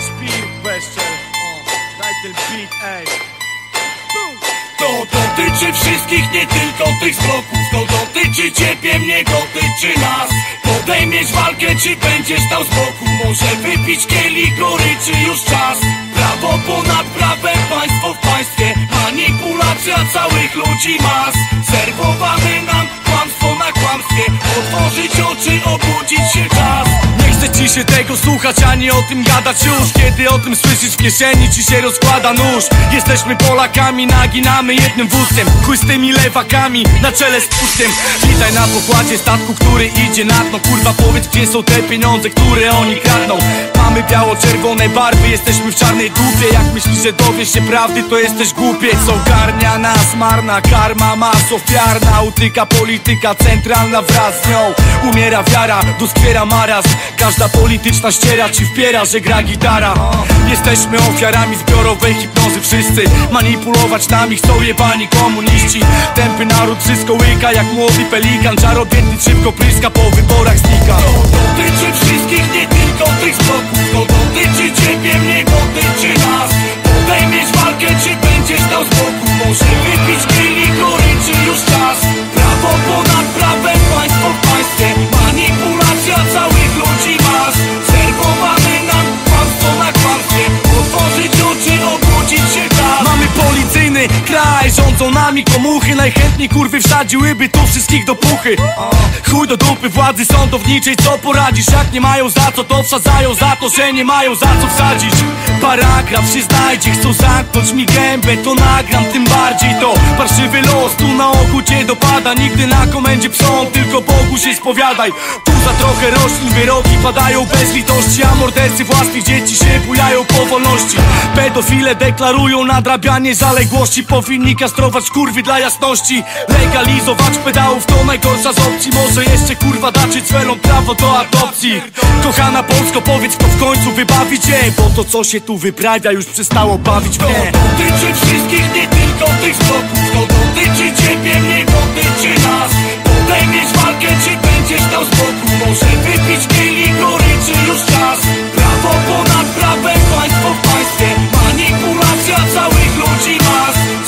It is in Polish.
Ten beat, To dotyczy wszystkich, nie tylko tych z bloków To dotyczy ciebie, mnie dotyczy nas. Podejmiesz walkę, czy będziesz stał z boku? Może wypić kielich goryczy już czas? Prawo ponad prawem, państwo w państwie. Manipulacja całych ludzi mas się tego słuchać, ani o tym gadać już. Kiedy o tym słyszysz w kieszeni, ci się rozkłada nóż. Jesteśmy Polakami, naginamy jednym wózkiem. Chuj z tymi lewakami, na czele z puszkiem. Witaj na pokładzie statku, który idzie na dno. Kurwa powiedz, gdzie są te pieniądze, które oni kradną Mamy biało-czerwone barwy, jesteśmy w czarnej dupie. Jak myślisz, że dowiesz się prawdy, to jesteś głupiec Ogarnia nas marna karma, mas ofiarna. Utyka polityka centralna wraz z nią. Umiera wiara, doskwiera marazm Każda polityczna ściera ci wpiera, że gra gitara. Jesteśmy ofiarami zbiorowej hipnozy. Wszyscy Manipulować nami chcą jebani komuniści. Tępy naród wszystko łyka jak młody pelikan. Czarodziejny szybko pryska, po wyborach znika dotyczy wszystkich, nie tylko tych z komuchy Najchętniej kurwy wsadziłyby tu wszystkich do puchy. Chuj do dupy władzy sądowniczej, co poradzisz? Jak nie mają za co, to wsadzają za to, że nie mają za co wsadzić. Paragraf się znajdzie, chcą zamknąć mi gębę To nagram, tym bardziej. To parszywy los Tu na oku cię dopada, nigdy na komendzie psom Tylko Bogu się spowiadaj. Tu za trochę roślin wyroki padają bez litości A mordercy własnych dzieci się bujają po wolności. Pedofile deklarują nadrabianie zaległości Powinni kastrować kurwy dla jasności Legalizować pedałów to najgorsza z opcji. Może jeszcze kurwa daczyć celom prawo do adopcji. Kochana Polsko powiedz kto w końcu wybawi cię? Bo to co się tu wyprawia już przestało bawić mnie. Dotyczy wszystkich,